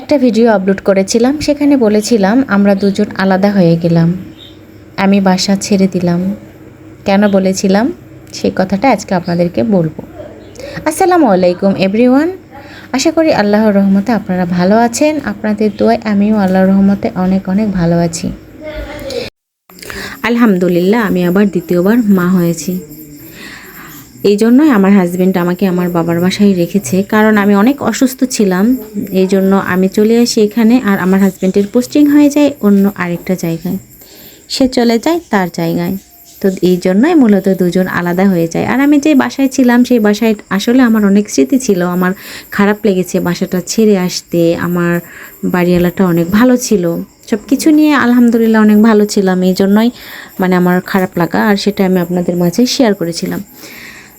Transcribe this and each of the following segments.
একটা video upload করেছিলাম, সেখানে বলেছিলাম, আমরা দুজন আলাদা হয়ে গেলাম। আমি বাসা ছেড়ে দিলাম। কেন বলেছিলাম? সেই কথাটা আজকে আপনাদেরকে বলব। আসসালামু আলাইকুম এভরিওয়ান আশা করি আল্লাহর রহমতে আপনারা ভালো আছেন। আপনাদের দোয়ায় আমিও আল্লাহর রহমতে অনেক অনেক ভালো আছি। আলহামদুলিল্লাহ, আমি আবার দ্বিতীয়বার মা হয়েছি। এই জন্যই আমার হাজবেন্ড আমাকে আমার বাবার বাসায় রেখেছে। কারণ আমি অনেক অসুস্থ ছিলাম এই জন্য আমি চলে আসি এখানে আর আমার হাজব্যান্ডের পোস্টিং হয়ে যায় অন্য আরেকটা জায়গায়। সে চলে যায় তার জায়গায়। তো এই জন্যই মূলত দুজন আলাদা হয়ে যায়। আর আমি যে বাসায় ছিলাম, সেই বাসায় আসলে আমার অনেক স্মৃতি ছিল। আমার খারাপ লেগেছে বাসাটা ছেড়ে আসতে, আমার বাড়িওয়ালাটা অনেক ভালো ছিল। সব কিছু নিয়ে আলহামদুলিল্লাহ অনেক ভালো ছিলাম। এই জন্যই মানে আমার খারাপ লাগা আর সেটা আমি আপনাদের মাঝে শেয়ার করেছিলাম।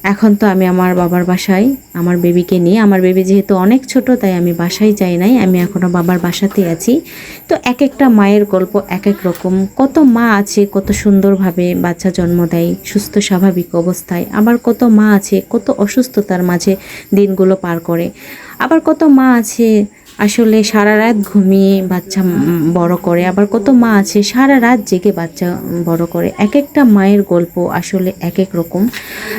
এখন তো আমি আমার বাবার বাসায়, আমার বেবিকে নিয়ে। আমার বেবি যেহেতু অনেক ছোট, তাই আমি বাসায় যাই নাই। আমি এখনও বাবার বাসাতে আছি। তো এক একটা মায়ের গল্প এক এক রকম। কত মা আছে, কত সুন্দরভাবে বাচ্চা জন্ম দেয়, সুস্থ স্বাভাবিক অবস্থায়। আবার কত মা আছে, কত অসুস্থতার মাঝে দিনগুলো পার করে। আবার কত মা আছে আসলে সারা রাত ঘুমিয়ে বাচ্চা বড় করে, আবার কত মা আছে, সারা রাত জেগে বাচ্চা বড় করে। এক একটা মায়ের গল্প আসলে এক এক রকম।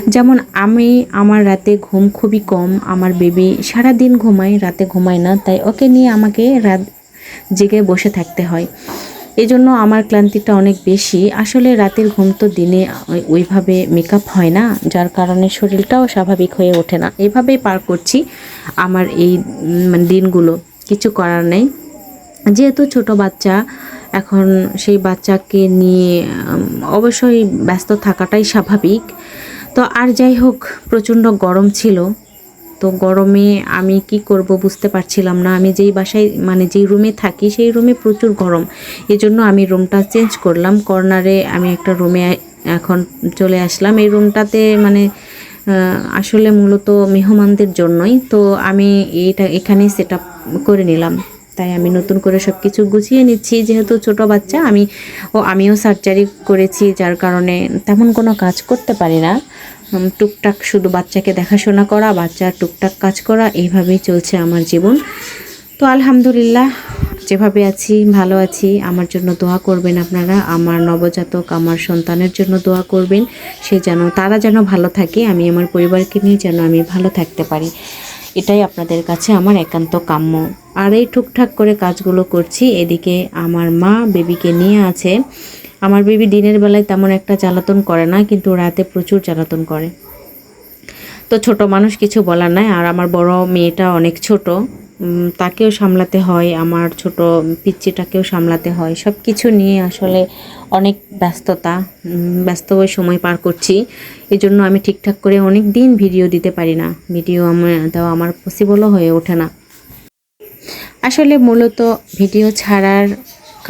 যেমন আমি আমার রাতে ঘুম খুবই কম, আমার বেবি সারা দিন ঘুমায়, রাতে ঘুমায় না, তাই ওকে নিয়ে আমাকে রাত জেগে বসে থাকতে হয়। এই জন্য আমার ক্লান্তিটা অনেক বেশি। আসলে রাতের ঘুম তো দিনে ওই- ওইভাবে মেকআপ হয় না, যার কারণে শরীরটাও স্বাভাবিক হয়ে ওঠে না। এভাবেই পার করছি আমার এই মানে দিনগুলো। কিছু করার নেই। যেহেতু ছোট বাচ্চা, এখন সেই বাচ্চাকে নিয়ে অবশ্যই ব্যস্ত থাকাটাই স্বাভাবিক। তো আর যাই হোক, প্রচণ্ড গরম ছিল। তো গরমে আমি কি করব বুঝতে পারছিলাম না। আমি যেই বাসায় মানে যেই রুমে থাকি, সেই রুমে প্রচুর গরম। এজন্য আমি রুমটা চেঞ্জ করলাম। কর্নারে আমি একটা রুমে এখন চলে আসলাম। এই রুমটাতে মানে আসলে মূলত মেহমানদের জন্যই। তো আমি এইটা, এখানে সেট করে নিলাম। তাই আমি নতুন করে সব কিছু গুছিয়ে নিচ্ছি। যেহেতু ছোট বাচ্চা, আমি, ও আমিও সার্জারি করেছি, যার কারণে তেমন কোনো কাজ করতে পারি না। টুকটাক শুধু বাচ্চাকে দেখাশোনা করা, বাচ্চার টুকটাক কাজ করা, এইভাবেই চলছে আমার জীবন। তো আলহামদুলিল্লাহ যেভাবে আছি, ভালো আছি, আমার জন্য দোয়া করবেন আপনারা। আমার নবজাতক, আমার সন্তানের জন্য দোয়া করবেন। সে যেন, তারা যেন ভালো থাকে, আমি আমার পরিবারকে নিয়ে যেন আমি ভালো থাকতে পারি। এটাই আপনাদের কাছে আমার একান্ত কাম্য। আর এই টুকটাক করে কাজগুলো করছি, এদিকে আমার মা বেবিকে নিয়ে আছে। আমার বেবি দিনের বেলায় তেমন একটা জ্বালাতন করে না, কিন্তু রাতে প্রচুর জ্বালাতন করে। তো ছোট মানুষ কিছু বলার নাই, আর আমার বড় মেয়েটা অনেক ছোট। তাকেও সামলাতে হয়, আমার ছোট পিচ্চিটাকেও সামলাতে হয়। সব কিছু নিয়ে আসলে অনেক ব্যস্ততা ব্যস্ত হয়ে সময় পার করছি। এই জন্য আমি ঠিকঠাক করে অনেক দিন ভিডিও দিতে পারি না। ভিডিও আমার দেওয়া আমার পসিবলও হয়ে ওঠে না। আসলে মূলত ভিডিও ছাড়ার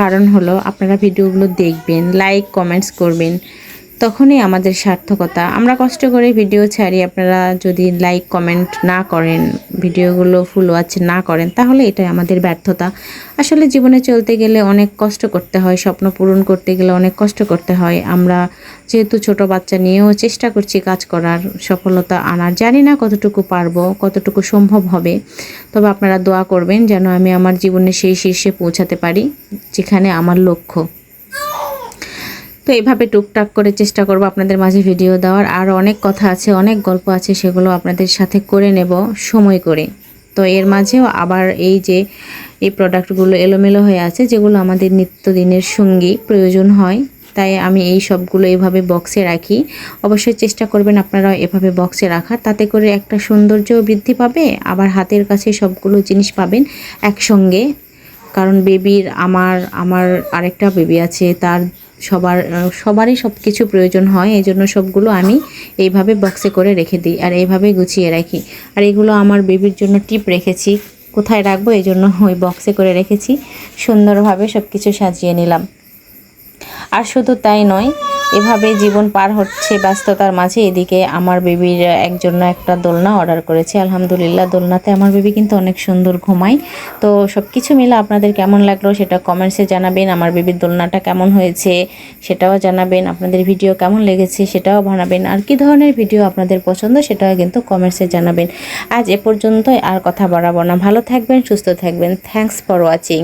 কারণ হলো, আপনারা ভিডিওগুলো দেখবেন লাইক কমেন্টস করবেন। তখনই আমাদের সার্থকতা। আমরা কষ্ট করে ভিডিও ছাড়ি, আপনারা যদি লাইক কমেন্ট না করেন, ভিডিওগুলো ফুল ওয়াচ না করেন, তাহলে এটাই আমাদের ব্যর্থতা। আসলে জীবনে চলতে গেলে অনেক কষ্ট করতে হয়, স্বপ্ন পূরণ করতে গেলে অনেক কষ্ট করতে হয়। আমরা যেহেতু ছোট বাচ্চা নিয়েও চেষ্টা করছি কাজ করার, সফলতা আনার। জানি না কতটুকু পারব, কতটুকু সম্ভব হবে। তবে আপনারা দোয়া করবেন যেন আমি আমার জীবনে সেই শীর্ষে পৌঁছাতে পারি, যেখানে আমার লক্ষ্য। তো এইভাবে টুকটাক করে চেষ্টা করব আপনাদের মাঝে ভিডিও দেওয়ার। আর অনেক কথা আছে, অনেক গল্প আছে, সেগুলো আপনাদের সাথে করে নেব, সময় করে। তো এর মাঝেও আবার এই যে, এই প্রোডাক্টগুলো এলোমেলো হয়ে আছে, যেগুলো আমাদের নিত্যদিনের সঙ্গী প্রয়োজন হয়, তাই আমি এই সবগুলো এভাবে বক্সে রাখি। অবশ্যই চেষ্টা করবেন আপনারা এভাবে বক্সে রাখার, তাতে করে একটা সৌন্দর্য বৃদ্ধি পাবে, আবার হাতের কাছে সবগুলো জিনিস পাবেন একসঙ্গে। কারণ বেবির আমার আমার আরেকটা বেবি আছে, তার সবার সবারই সব কিছু প্রয়োজন হয় এই জন্য সবগুলো আমি এইভাবে বক্সে করে রেখে দিই আর এইভাবে গুছিয়ে রাখি। আর এগুলো আমার বেবির জন্য টিপ রেখেছি। কোথায় রাখব? এই জন্য ওই বক্সে করে রেখেছি। সুন্দরভাবে সব কিছু সাজিয়ে নিলাম। আর শুধু তাই নয় এভাবে জীবন পার হচ্ছে ব্যস্ততার মাঝে, এদিকে আমার বেবির একজন একটা দোলনা অর্ডার করেছে। আলহামদুলিল্লাহ, দোলনাতে আমার বেবি কিন্তু অনেক সুন্দর ঘুমায়। তো সব কিছু মিলে আপনাদের কেমন লাগল সেটা কমেন্টসে জানাবেন। আমার বেবির দোলনাটা কেমন হয়েছে সেটাও জানাবেন। আপনাদের ভিডিও কেমন লেগেছে সেটাও বানাবেন আর কি ধরনের ভিডিও আপনাদের পছন্দ সেটাও কিন্তু কমেন্টসে জানাবেন। আজ এ পর্যন্তই, আর কথা বাড়াবো না। ভালো থাকবেন, সুস্থ থাকবেন। Thanks for watching